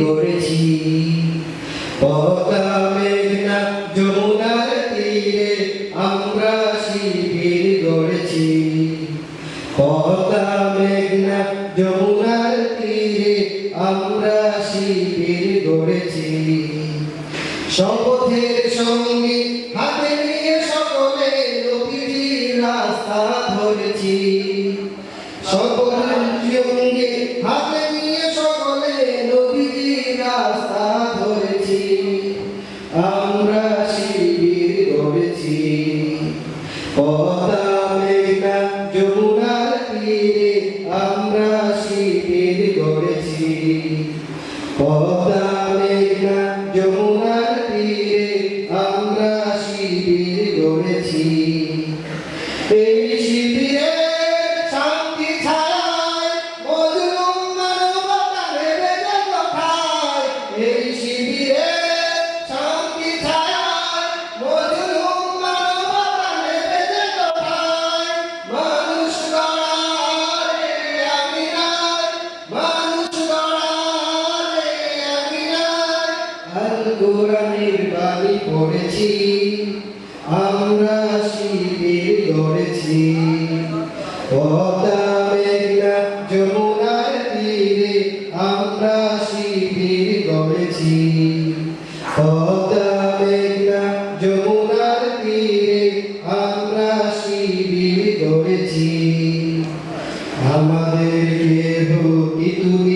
গড়েছি পদ্মা মেঘনা যমুনার তীরে আমরা শিবির গড়েছি পদ্মা মেঘনা যমুনার তীরে আমরা শিবির গড়েছি শপথের সঙ্গে হাতে নিয়ে সকলে নবীজির রাস্তা ধরেছি। শপথের আমরা শিবির করেছি। পদা মেঘনা যমুনার কোরআনের বাণী পড়েছি আমরা শিবির তীরে আমরা শিবির আমরা শিবির আমাদের কেহ তিতুমির হয়ে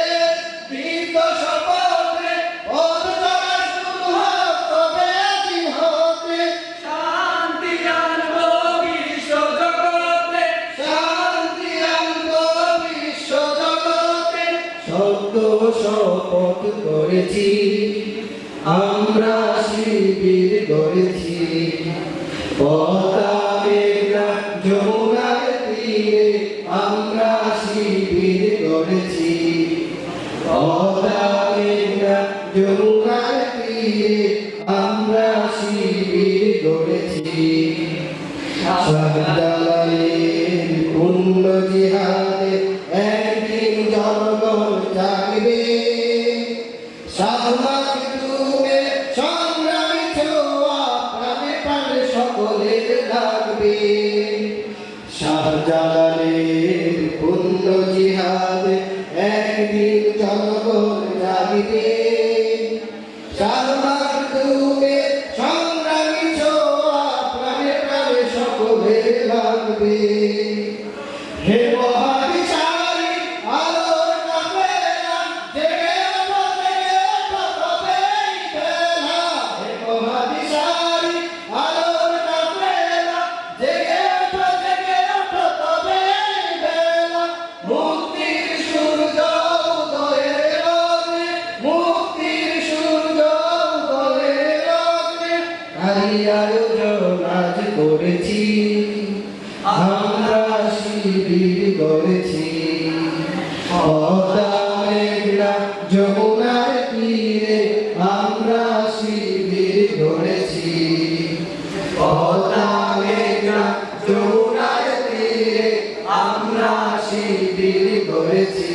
সত্য শপথ করেছি, আমরা শিবির গড়েছি পদ্মা মেঘনা যমুনার আমরা শিবির গড়েছি পদ্মা মেঘনা যমুনার তীরে আমরা শিবির গড়েছি শাহজালালের পুণ্য জিহাদে একদিন জনগণ সকলের লাগবে। শাহজালালের পুণ্য জিহাদে একদিন জনগণ জাগবে আয়োজন আজ করেছি। আমরা শিবির গড়েছি। পদ্মা আমরা শিবির গড়েছি পদ্মা আমরা শিবির গড়েছি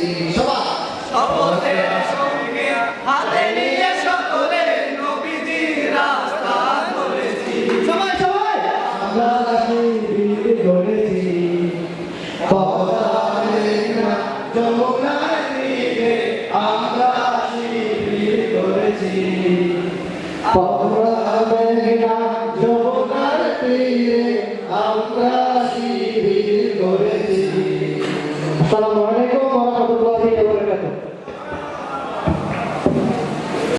পদ্মা মেঘনা যমুনার তীরে আমরা